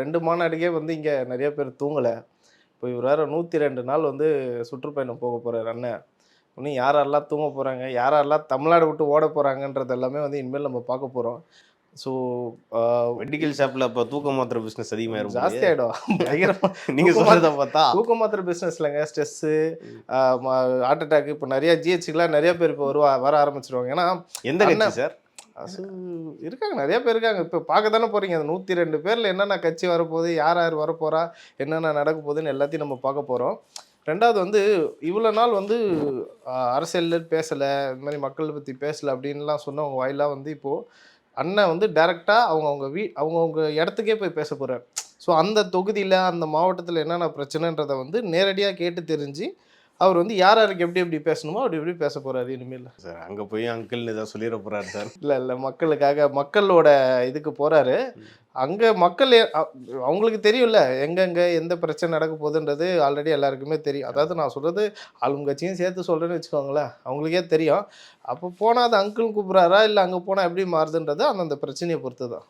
ரெண்டு மாநாடுக்கே வந்து இங்கே நிறைய பேர் தூங்கலை. இப்போ இவர் வேறு நூற்றி ரெண்டு நாள் வந்து சுற்றுப்பயணம் போக போகிறார் அண்ணன் இன்னும் யார் யாரெல்லாம் தூங்க போகிறாங்க யார் யாரெல்லாம் தமிழ்நாடு விட்டு ஓட போகிறாங்கன்றது எல்லாமே வந்து இனிமேல் நம்ம பார்க்க போகிறோம் ஸோ மெடிக்கல் ஷாப்ல அப்ப தூக்க மாத்திரை பிசினஸ் அதிகமாயிரும் ஜாஸ்தி ஆகிடும் பயங்கரமாக நீங்க தூக்க சொல்றத பார்த்தா. தூக்க மாத்திரை பிஸ்னஸ்லங்க ஸ்ட்ரெஸ்ஸு ஹார்ட் அட்டாக் இப்போ நிறைய ஜிஹெச்சுக்கெலாம் நிறைய பேர் இப்போ வருவா வர ஆரம்பிச்சிருவாங்க. ஏன்னா எந்த கட்சி சார்? அது இருக்காங்க. நிறைய பேர் இருக்காங்க. இப்போ பார்க்க தானே போகிறீங்க அந்த நூற்றி ரெண்டு பேரில் என்னென்ன கட்சி வரப்போகுது யார் யார் வரப்போகிறா என்னென்ன நடக்க போகுதுன்னு எல்லாத்தையும் நம்ம பார்க்க போகிறோம் ரெண்டாவது வந்து இவ்வளோ நாள் வந்து ஆஹ், அரசியல்ல பேசலை இந்த மாதிரி மக்களை பற்றி பேசலை அப்படின்லாம் சொன்னவங்க வாயிலாக வந்து இப்போது அண்ணன் வந்து டைரெக்டாக அவங்க அவங்க வீ அவங்கவுங்க இடத்துக்கே போய் பேச போகிறார் ஸோ அந்த தொகுதியில் அந்த மாவட்டத்தில் என்னென்ன பிரச்சனைன்றதை வந்து நேரடியாக கேட்டு தெரிஞ்சு அவர் வந்து யார் யாருக்கு எப்படி எப்படி பேசணுமோ அப்படி எப்படி பேச போகிறாரு இனிமேல் சார் அங்க போய் அங்கிள்னு ஏதாவது சொல்லிட போறாரு சார். இல்லை இல்லை மக்களுக்காக மக்களோட இதுக்கு போகிறாரு அங்கே மக்கள் அவங்களுக்கு தெரியும்ல எங்கெங்கே எந்த பிரச்சனை நடக்க போகுதுன்றது ஆல்ரெடி எல்லாருக்குமே தெரியும். அதாவது நான் சொல்கிறது ஆளுங்கட்சியும் சேர்த்து சொல்கிறேன்னு வச்சுக்கோங்களேன் அவங்களுக்கே தெரியும். அப்போ போனால் அது அங்கிள் கூப்பிட்றாரா? இல்லை அங்கே போனால் எப்படி மாறுதுன்றது அந்தந்த பிரச்சனையை பொறுத்து தான்